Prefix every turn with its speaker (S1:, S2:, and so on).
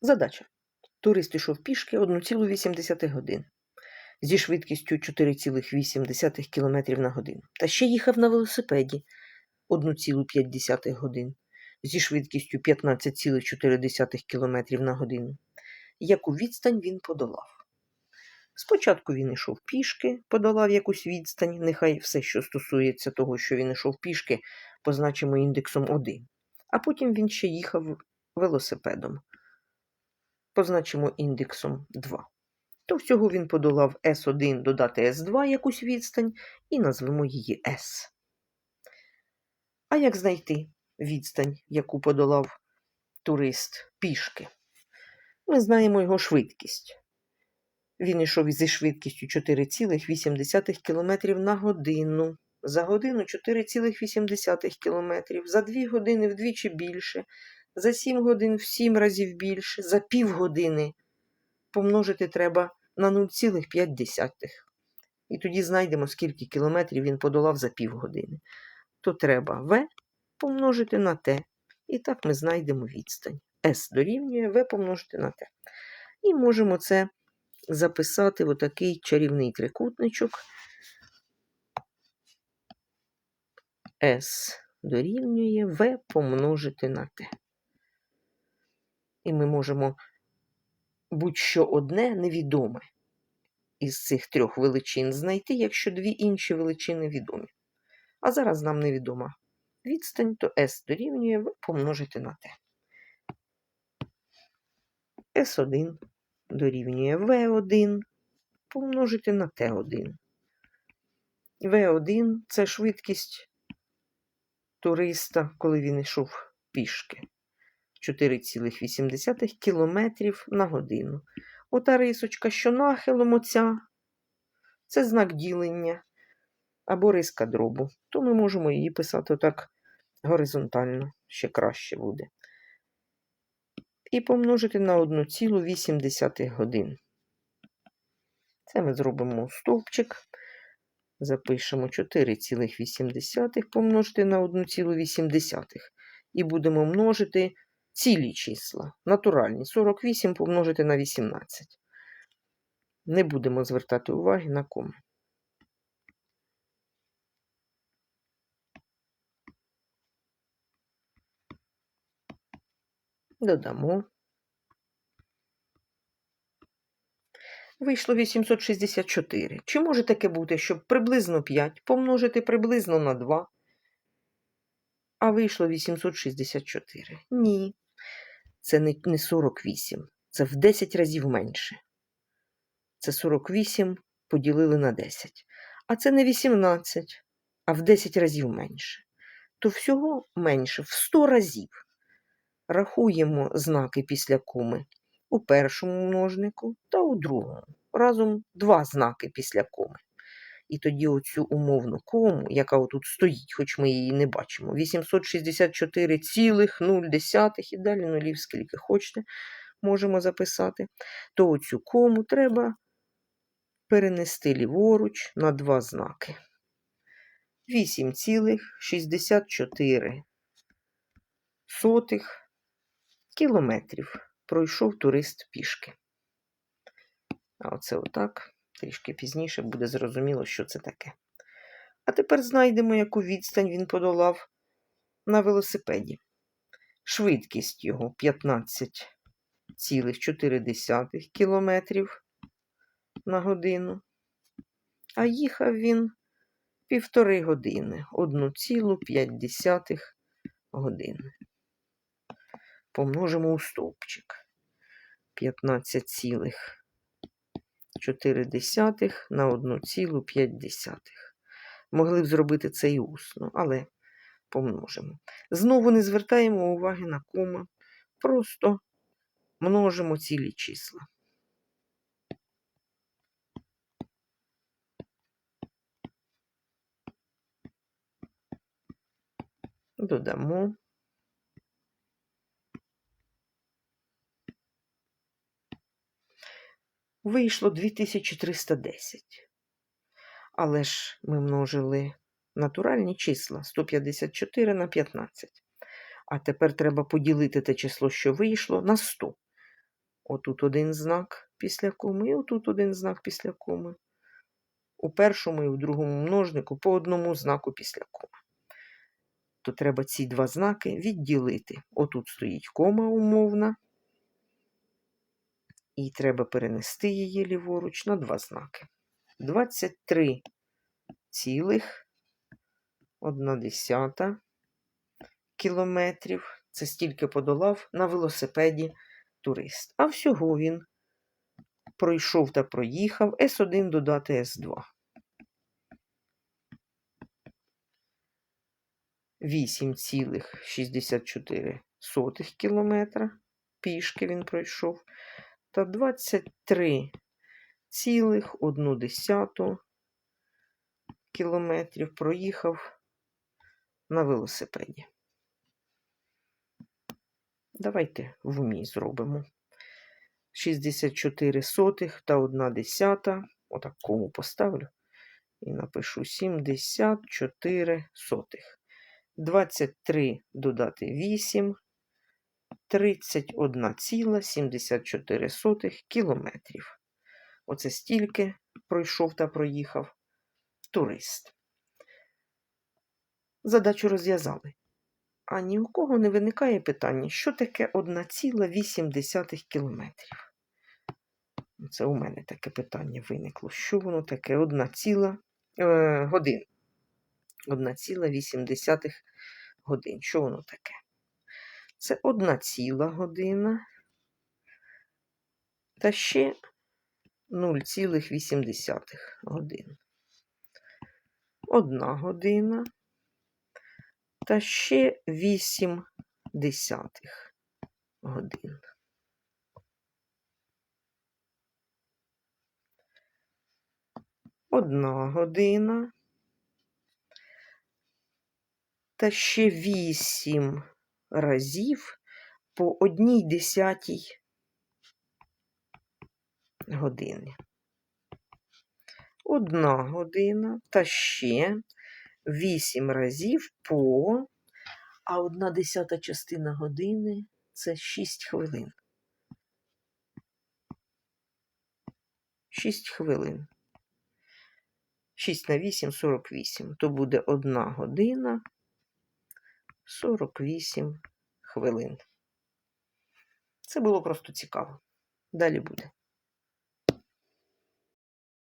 S1: Задача. Турист ішов пішки 1,8 годин зі швидкістю 4,8 км на годину. Та ще їхав на велосипеді 1,5 годин зі швидкістю 15,4 км на годину. Яку відстань він подолав? Спочатку він йшов пішки, подолав якусь відстань, нехай все, що стосується того, що він йшов пішки, позначимо індексом 1. А потім він ще їхав велосипедом. Позначимо індексом 2. То всього він подолав S1 додати S2 якусь відстань і назвемо її S. А як знайти відстань, яку подолав турист пішки? Ми знаємо його швидкість. Він йшов зі швидкістю 4,8 км на годину. За годину 4,8 км, за 2 години вдвічі більше, за 7 годин в 7 разів більше, за півгодини помножити треба на 0,5. І тоді знайдемо, скільки кілометрів він подолав за півгодини. То треба В помножити на Т. І так ми знайдемо відстань. С дорівнює В помножити на Т. І можемо це записати в отакий чарівний трикутничок. С дорівнює В помножити на Т. І ми можемо будь-що одне невідоме із цих трьох величин знайти, якщо дві інші величини відомі. А зараз нам невідома відстань, то S дорівнює В помножити на Т. S1 дорівнює V1 помножити на Т1. V1 це швидкість туриста, коли він йшов пішки. 4,8 км на годину. Ота рисочка, що нахилом оця, це знак ділення або риска дробу. То ми можемо її писати отак горизонтально, ще краще буде. І помножити на 1,8 годин. Це ми зробимо стовпчик. Запишемо 4,8 помножити на 1,8. І будемо множити цілі числа, натуральні. 48 помножити на 18. Не будемо звертати уваги на коми. Додамо. Вийшло 864. Чи може таке бути, щоб приблизно 5 помножити приблизно на 2, а вийшло 864? Ні. Це не, не 48, це в 10 разів менше. Це 48 поділили на 10. А це не 18, а в 10 разів менше. То всього менше в 100 разів. Рахуємо знаки після коми у першому множнику та у другому. Разом два знаки після коми. І тоді оцю умовну кому, яка отут стоїть, хоч ми її не бачимо, 864,0 і далі нулів, скільки хочете, можемо записати, то оцю кому треба перенести ліворуч на два знаки. 8,64 кілометрів пройшов турист пішки. А оце отак. Трішки пізніше буде зрозуміло, що це таке. А тепер знайдемо, яку відстань він подолав на велосипеді. Швидкість його 15,4 км на годину. А їхав він півтори години, 1,5 години. Помножимо у стовпчик. 15,4 на 1,5. Могли б зробити це і усно, але помножимо. Знову не звертаємо уваги на кома, просто множимо цілі числа. Додамо. Вийшло 2310. Але ж ми множили натуральні числа 154 на 15. А тепер треба поділити те число, що вийшло, на 100. Отут один знак після коми, і отут один знак після коми. У першому і у другому множнику по одному знаку після коми. То треба ці два знаки відділити. Отут стоїть кома умовна. І треба перенести її ліворуч на два знаки. 23 цілих 1 кілометрів. Це стільки подолав на велосипеді турист. А всього він пройшов та проїхав С1 додати С2. 8,64 кілометра пішки він пройшов, та 23,1 кілометрів проїхав на велосипеді. Давайте в умі зробимо. 64 сотих та 1 десята. Отак кому поставлю. І напишу 74 сотих. 23 додати 8. 31,74 кілометрів. Оце стільки пройшов та проїхав турист. Задачу розв'язали. А ні у кого не виникає питання, що таке 1,8 кілометрів. Це у мене таке питання виникло. Що воно таке? 1 ціла е, годин. 1,8 годин. Що воно таке? Це 1 ціла година. Та ще 0,8 годин. Одна година та ще 8 десятих годин. Одна година та ще 8 разів по одній десятій години. Одна година та ще 8 разів по, а одна десята частина години це 6 хвилин. 6 хвилин. 6 на 8 48. То буде 1 година 48 хвилин. Це було просто цікаво. Далі буде.